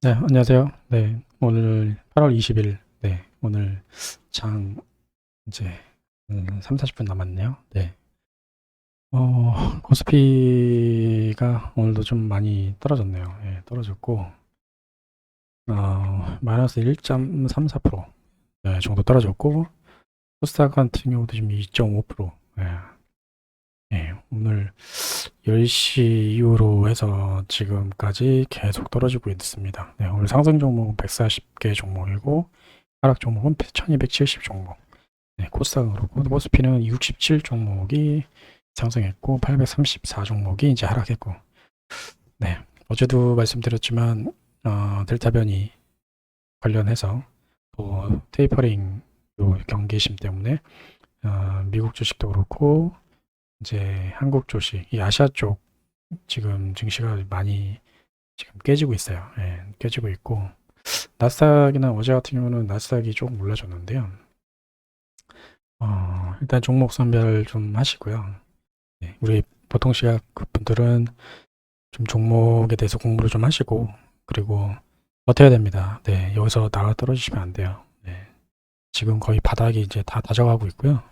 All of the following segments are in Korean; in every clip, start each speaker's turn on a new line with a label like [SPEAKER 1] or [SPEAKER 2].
[SPEAKER 1] 네, 안녕하세요. 네, 오늘 8월 20일, 네, 오늘 장 이제 음, 3, 40분 남았네요. 네. 어, 코스피가 오늘도 좀 많이 떨어졌네요. 예, 떨어졌고, 어, 마이너스 1.34% 네, 정도 떨어졌고, 코스닥 같은 경우도 지금 2.5%, 예, 예, 오늘 10시 이후로 해서 지금까지 계속 떨어지고 있습니다. 네, 오늘 상승 종목은 140개 종목이고 하락 종목은 1270 종목. 네, 코스닥은 그렇고 코스피는 67 종목이 상승했고 834 종목이 이제 하락했고 네, 어제도 말씀드렸지만 어, 델타 변이 관련해서 또 테이퍼링 요 경계심 때문에 어, 미국 주식도 그렇고 이제 한국 주식, 이 아시아 쪽 지금 증시가 많이 지금 깨지고 있어요. 예, 깨지고 있고 나스닥이나 어제 같은 경우는 나스닥이 조금 올라졌는데요. 어, 일단 종목 선별 좀 하시고요. 예, 우리 보통 시각 분들은 좀 종목에 대해서 공부를 좀 하시고 그리고 버텨야 됩니다. 네, 여기서 나가 떨어지시면 안 돼요. 네, 지금 거의 바닥이 이제 다 다져가고 있고요.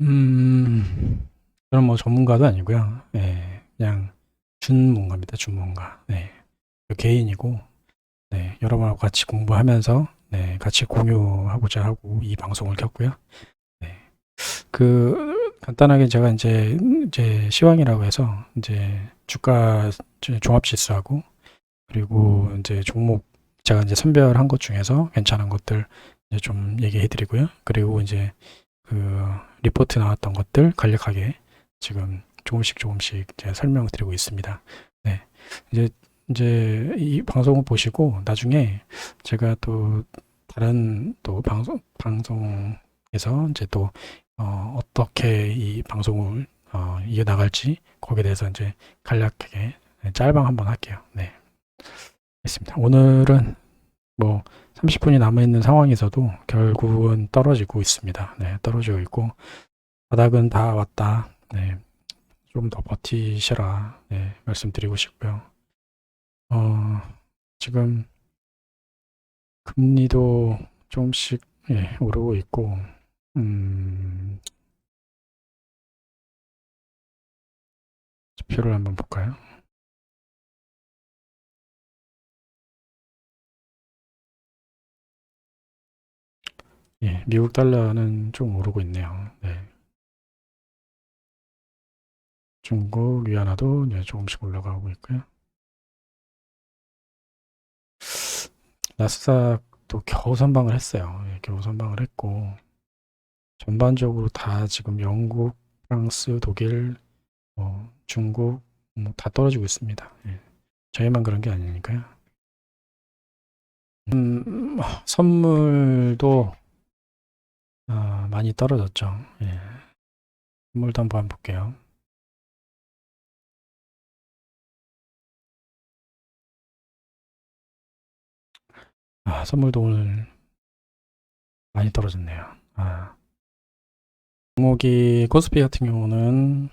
[SPEAKER 1] 음, 저는 뭐 전문가도 아니고요. 예, 그냥 준문가입니다. 준문가. 네, 개인이고, 네, 여러분하고 같이 공부하면서, 네, 같이 공유하고자 하고 이 방송을 켰고요. 네, 그 간단하게 제가 이제 이제 시황이라고 해서 이제 주가 종합 지수하고 그리고 이제 종목 제가 이제 선별한 것 중에서 괜찮은 것들 이제 좀 얘기해 드리고요. 그리고 이제 그 리포트 나왔던 것들 간략하게 지금 조금씩 조금씩 이제 설명을 드리고 있습니다. 네. 이제 이제 이 방송을 보시고 나중에 제가 또 다른 또 방송 방송에서 이제 또 어, 어떻게 이 방송을 어, 이어 나갈지 거기에 대해서 이제 간략하게 짤방 한번 할게요. 네. 있습니다. 오늘은 뭐 30분이 남아있는 상황에서도 결국은 떨어지고 있습니다. 네, 떨어지고 있고 바닥은 다 왔다. 네, 좀 더 버티셔라. 네, 말씀드리고 싶고요. 어, 지금 금리도 조금씩 예, 오르고 있고 음, 지표를 한번 볼까요? 예, 미국 달러는 좀 오르고 있네요. 네. 중국 위안화도 이제 조금씩 올라가고 있고요. 나스닥도 겨우 선방을 했어요. 예, 겨우 선방을 했고 전반적으로 다 지금 영국, 프랑스, 독일, 뭐 중국 뭐 다 떨어지고 있습니다. 예. 저희만 그런 게 아니니까요. 음, 선물도 아, 많이 떨어졌죠. 예. 선물도 한번 볼게요. 아, 선물도 오늘 많이 떨어졌네요. 아. 종목이 코스피 같은 경우는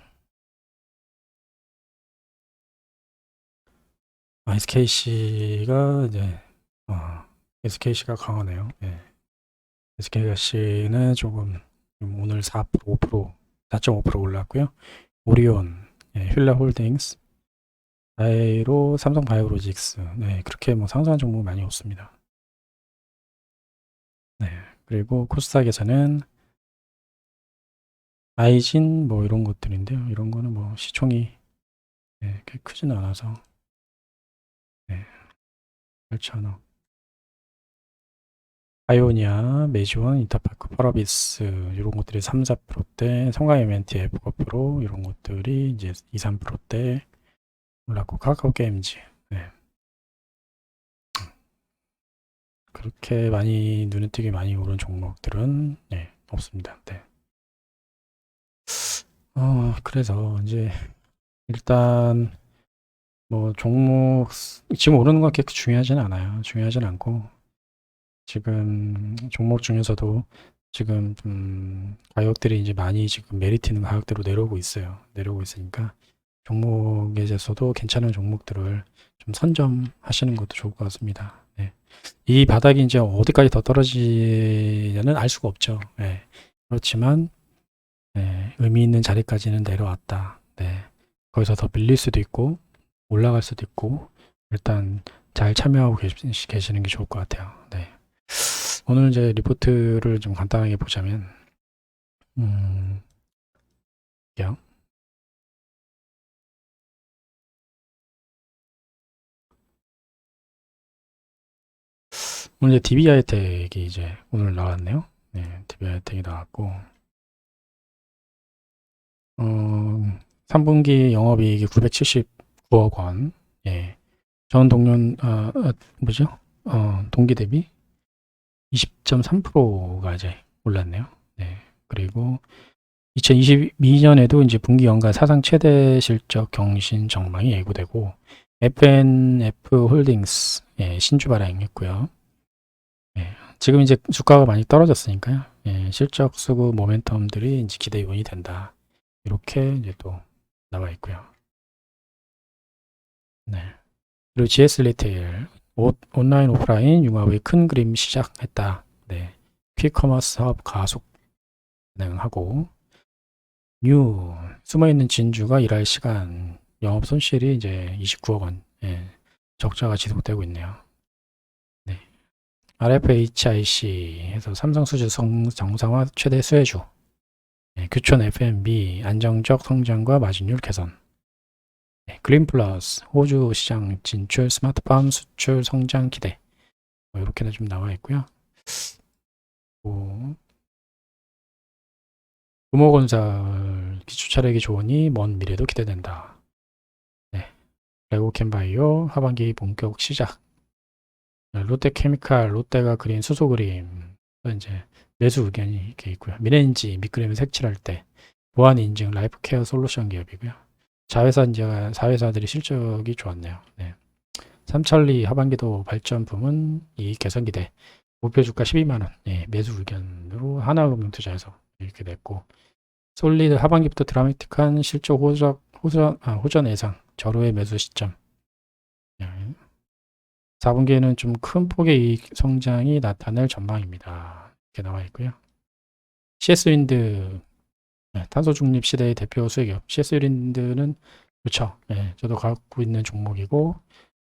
[SPEAKER 1] SKC가 이제 어, SKC가 강하네요. 예. SKC는 조금 오늘 4% 5% 4.5% 올랐고요. 오리온, 예, 휠라 홀딩스, 바이로, 삼성 바이오로직스, 네 그렇게 뭐 상승한 종목 많이 없습니다. 네 그리고 코스닥에서는 아이진 뭐 이런 것들인데요. 이런 거는 뭐 시총이 네, 그렇게 크지는 않아서 네, 8천억. 아이오니아, 메지원, 인터파크, 파라비스 이런 것들이 3, 4%대, 성강 MNTF 거프로 이런 것들이 이제 2, 3%대 올랐고 카카오 게임즈 네. 그렇게 많이 눈에 띄게 많이 오른 종목들은 네, 없습니다. 네. 어, 그래서 이제 일단 뭐 종목 지금 오르는 건 그렇게 중요하지는 않아요. 중요하진 않고 지금 종목 중에서도 지금 음, 가격들이 이제 많이 지금 메리트 있는 가격대로 내려오고 있어요. 내려오고 있으니까 종목에서도 괜찮은 종목들을 좀 선점하시는 것도 좋을 것 같습니다. 네. 이 바닥이 이제 어디까지 더 떨어지냐는 알 수가 없죠. 네. 그렇지만 네, 의미 있는 자리까지는 내려왔다. 네. 거기서 더 밀릴 수도 있고 올라갈 수도 있고 일단 잘 참여하고 계시, 계시는 게 좋을 것 같아요. 네. 오늘 이제 리포트를 좀 간단하게 보자면 음, 요 오늘 이제 DB 하이텍이 이제 오늘 나왔네요. 네, DB 하이텍이 나왔고, 어, 3분기 영업이익이 979억 원, 예, 전 동년, 아, 아, 뭐죠? 어, 동기 대비 20.3%가 이제 올랐네요. 네, 그리고 2022년에도 이제 분기 연간 사상 최대 실적 경신 전망이 예고되고, FNF 홀딩스, 예, 신주 발행했고요. 예, 지금 이제 주가가 많이 떨어졌으니까요. 예, 실적 수급 모멘텀들이 이제 기대 요인이 된다. 이렇게 이제 또 나와 있고요. 네. 그리고 GS 리테일 오, 온라인 오프라인 융합의 큰 그림 시작했다. 네. 퀵커머스 사업 가속 진행하고. 뉴 숨어있는 진주가 일할 시간. 영업 손실이 이제 29억 원. 예, 적자가 지속되고 있네요. RFHIC에서 삼성 수주 성, 정상화 최대 수혜주. 네, 규촌 FMB 안정적 성장과 마진율 개선 네, 그린플러스 호주 시장 진출 스마트팜 수출 성장 기대. 뭐 이렇게는 좀 나와 있고요. 뭐, 금호건설 기초차력이 좋으니 먼 미래도 기대된다. 네, 레고캔바이오 하반기 본격 시작. 네, 롯데케미칼, 롯데가 그린 수소 그림, 이제 매수 의견이 이렇게 있고요. 미래인지 밑그림을 색칠할 때 보안 인증 라이프 케어 솔루션 기업이고요. 자회사 이제 4회사들이 실적이 좋았네요. 네. 삼천리 하반기도 발전 부문 이익 개선 기대 목표 주가 12만 원 네, 매수 의견으로 하나금융투자에서 이렇게 됐고 솔리드 하반기부터 드라마틱한 실적 호적, 호전, 아, 호전 예상 절호의 매수 시점 네. 4분기에는 좀 큰 폭의 이익 성장이 나타날 전망입니다. 이렇게 나와 있고요. CS윈드 네, 탄소 중립 시대의 대표 수혜기업 CS윈드는 그렇죠. 네, 저도 갖고 있는 종목이고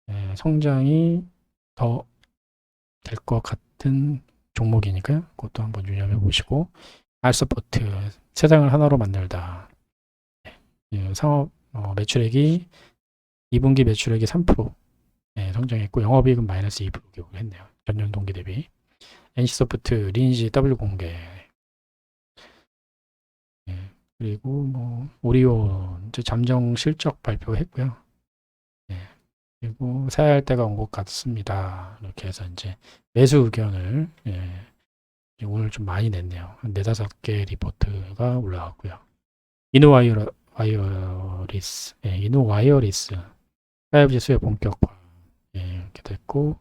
[SPEAKER 1] 네, 성장이 더 될 것 같은 종목이니까요. 그것도 한번 유념해 보시고 알서포트 세상을 하나로 만들다 네, 상업 어, 매출액이 2분기 매출액이 3% 네, 성장했고 영업이익은 마이너스 2% 기록을 했네요. 전년 동기 대비. NC소프트 리니지 W 공개. 네, 그리고 뭐 오리온 잠정 실적 발표했고요. 네, 그리고 사야 할 때가 온 것 같습니다. 이렇게 해서 이제 매수 의견을 예, 오늘 좀 많이 냈네요. 한 네다섯 개 리포트가 올라왔고요. 이노와이어 와이어리스, 예, 이노와이어리스 5G 수요 본격화. 예, 이렇게 됐고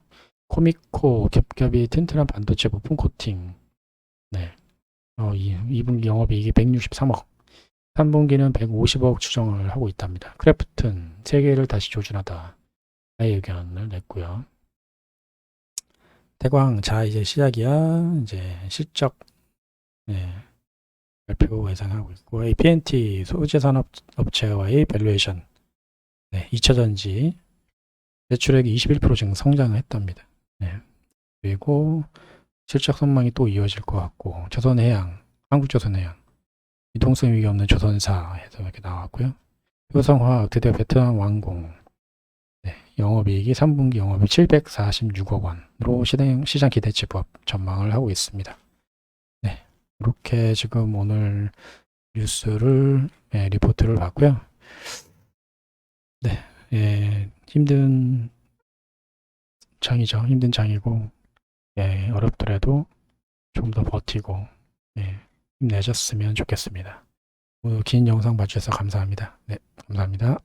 [SPEAKER 1] 코미코 겹겹이 튼튼한 반도체 부품 코팅 네. 어, 2, 분기 영업이익이 163억 3분기는 150억 추정을 하고 있답니다. 크래프튼 세계를 다시 조준하다 의 의견을 냈고요. 대광 자 이제 시작이야 이제 실적 네, 발표 예상하고 있고 APNT 소재 산업 업체와의 밸류에이션 네, 2차 전지 매출액이 21% 지금 성장을 했답니다. 네. 그리고 실적 선망이 또 이어질 것 같고 조선해양, 한국조선해양, 이동성 위기 없는 조선사에서 이렇게 나왔고요. 효성화학 드디어 베트남 완공. 네, 영업이익이 3분기 영업이 746억 원으로 시장, 시장 기대치 부합 전망을 하고 있습니다. 네, 이렇게 지금 오늘 뉴스를 네, 리포트를 봤고요. 네, 예, 힘든 장이죠. 힘든 장이고, 예, 어렵더라도 좀 더 버티고, 예, 힘내셨으면 좋겠습니다. 긴 영상 봐주셔서 감사합니다. 네, 감사합니다.